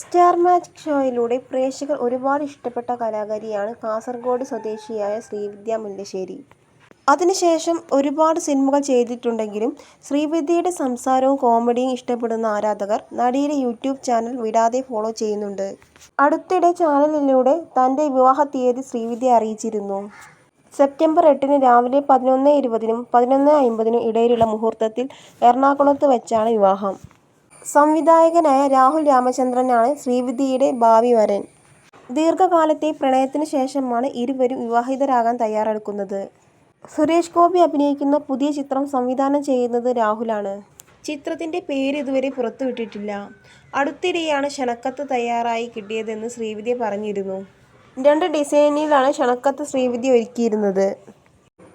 Star magic ഷോയിലൂടെ പ്രേക്ഷകർ ഒരുപാട് ഇഷ്ടപ്പെട്ട കലാകാരിയാണ് കാസർഗോഡ് സ്വദേശിയായ ശ്രീവിദ്യ മുല്ലശ്ശേരി. അതിനുശേഷം ഒരുപാട് സിനിമകൾ ചെയ്തിട്ടുണ്ടെങ്കിലും ശ്രീവിദ്യയുടെ സംസാരവും കോമഡിയും ഇഷ്ടപ്പെടുന്ന ആരാധകർ നടിയുടെ യൂട്യൂബ് ചാനൽ വിടാതെ ഫോളോ ചെയ്യുന്നുണ്ട്. അടുത്തിടെ ചാനലിലൂടെ തന്റെ വിവാഹ തീയതി ശ്രീവിദ്യ അറിയിച്ചിരുന്നു. സെപ്റ്റംബർ എട്ടിന് രാവിലെ പതിനൊന്ന് ഇരുപതിനും പതിനൊന്ന് അമ്പതിനും ഇടയിലുള്ള മുഹൂർത്തത്തിൽ എറണാകുളത്ത് വെച്ചാണ് വിവാഹം. സംവിധായകനായ രാഹുൽ രാമചന്ദ്രനാണ് ശ്രീവിദ്യയുടെ ഭാവി വരൻ. ദീർഘകാലത്തെ പ്രണയത്തിന് ശേഷമാണ് ഇരുവരും വിവാഹിതരാകാൻ തയ്യാറെടുക്കുന്നത്. സുരേഷ് ഗോപി അഭിനയിക്കുന്ന പുതിയ ചിത്രം സംവിധാനം ചെയ്യുന്നത് രാഹുലാണ്. ചിത്രത്തിന്റെ പേര് ഇതുവരെ പുറത്തുവിട്ടിട്ടില്ല. അടുത്തിടെയാണ് ക്ഷണക്കത്ത് തയ്യാറായി കിട്ടിയതെന്ന് ശ്രീവിദ്യ പറഞ്ഞിരുന്നു. രണ്ട് ഡിസൈനിലാണ് ക്ഷണക്കത്ത് ശ്രീവിദ്യ ഒരുക്കിയിരുന്നത്.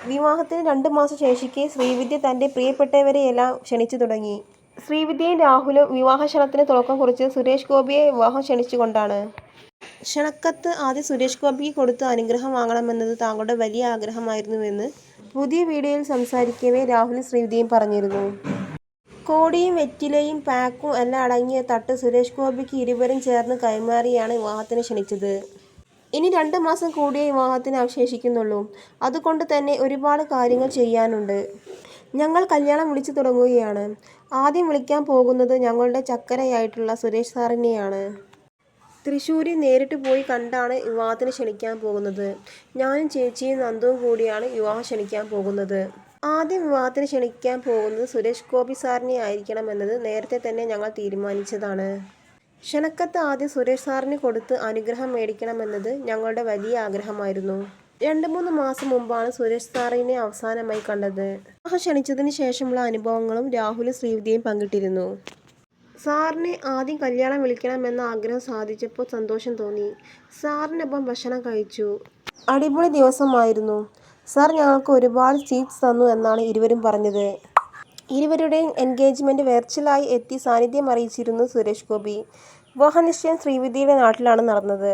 വിവാഹത്തിന് രണ്ട് മാസം ശേഷിക്കെ ശ്രീവിദ്യ തന്റെ പ്രിയപ്പെട്ടവരെയെല്ലാം ക്ഷണിച്ചു തുടങ്ങി. ശ്രീവിദ്യയും രാഹുലും വിവാഹക്ഷണത്തിന് തുടക്കം കുറിച്ച് സുരേഷ് ഗോപിയെ വിവാഹം ക്ഷണിച്ചുകൊണ്ടാണ്. ക്ഷണക്കത്ത് ആദ്യം സുരേഷ് ഗോപിക്ക് കൊടുത്ത് അനുഗ്രഹം വാങ്ങണമെന്നത് താങ്കളുടെ വലിയ ആഗ്രഹമായിരുന്നുവെന്ന് പുതിയ വീഡിയോയിൽ സംസാരിക്കവേ രാഹുലും ശ്രീവിദ്യയും പറഞ്ഞിരുന്നു. കോടിയും വെറ്റിലയും പാക്കും എല്ലാം അടങ്ങിയ തട്ട് സുരേഷ് ഗോപിക്ക് ഇരുവരും ചേർന്ന് കൈമാറിയാണ് വിവാഹത്തിന് ക്ഷണിച്ചത്. ഇനി രണ്ട് മാസം കൂടിയേ വിവാഹത്തിന് അവശേഷിക്കുന്നുള്ളൂ. അതുകൊണ്ട് തന്നെ ഒരുപാട് കാര്യങ്ങൾ ചെയ്യാനുണ്ട്. ഞങ്ങൾ കല്യാണം വിളിച്ചു തുടങ്ങുകയാണ്. ആദ്യം വിളിക്കാൻ പോകുന്നത് ഞങ്ങളുടെ ചക്കരയായിട്ടുള്ള സുരേഷ് സാറിനെയാണ്. തൃശ്ശൂരിൽ നേരിട്ട് പോയി കണ്ടാണ് വിവാഹത്തിന് ക്ഷണിക്കാൻ പോകുന്നത്. ഞാനും ചേച്ചിയും നന്ദവും കൂടിയാണ് വിവാഹം ക്ഷണിക്കാൻ പോകുന്നത്. ആദ്യം വിവാഹത്തിന് ക്ഷണിക്കാൻ പോകുന്നത് സുരേഷ് ഗോപി സാറിനെ ആയിരിക്കണം എന്നത് നേരത്തെ തന്നെ ഞങ്ങൾ തീരുമാനിച്ചതാണ്. ക്ഷണക്കത്ത് ആദ്യം സുരേഷ് സാറിന് കൊടുത്ത് അനുഗ്രഹം മേടിക്കണമെന്നത് ഞങ്ങളുടെ വലിയ ആഗ്രഹമായിരുന്നു. രണ്ട് മൂന്ന് മാസം മുമ്പാണ് സുരേഷ് സാറിനെ അവസാനമായി കണ്ടത്. വിവാഹം ക്ഷണിച്ചതിന് ശേഷമുള്ള അനുഭവങ്ങളും രാഹുലും ശ്രീവിദ്യയും പങ്കിട്ടിരുന്നു. സാറിനെ ആദ്യം കല്യാണം വിളിക്കണമെന്ന ആഗ്രഹം സാധിച്ചപ്പോൾ സന്തോഷം തോന്നി. സാറിനൊപ്പം ഭക്ഷണം കഴിച്ചു. അടിപൊളി ദിവസമായിരുന്നു. സാർ ഞങ്ങൾക്ക് ഒരുപാട് സ്വീറ്റ്സ് തന്നു എന്നാണ് ഇരുവരും പറഞ്ഞത്. ഇരുവരുടെയും എൻഗേജ്മെന്റ് വെർച്വലായി എത്തി സാന്നിധ്യം അറിയിച്ചിരുന്നു സുരേഷ് ഗോപി. വിവാഹനിശ്ചയം ശ്രീവിദ്യയുടെ നാട്ടിലാണ് നടന്നത്.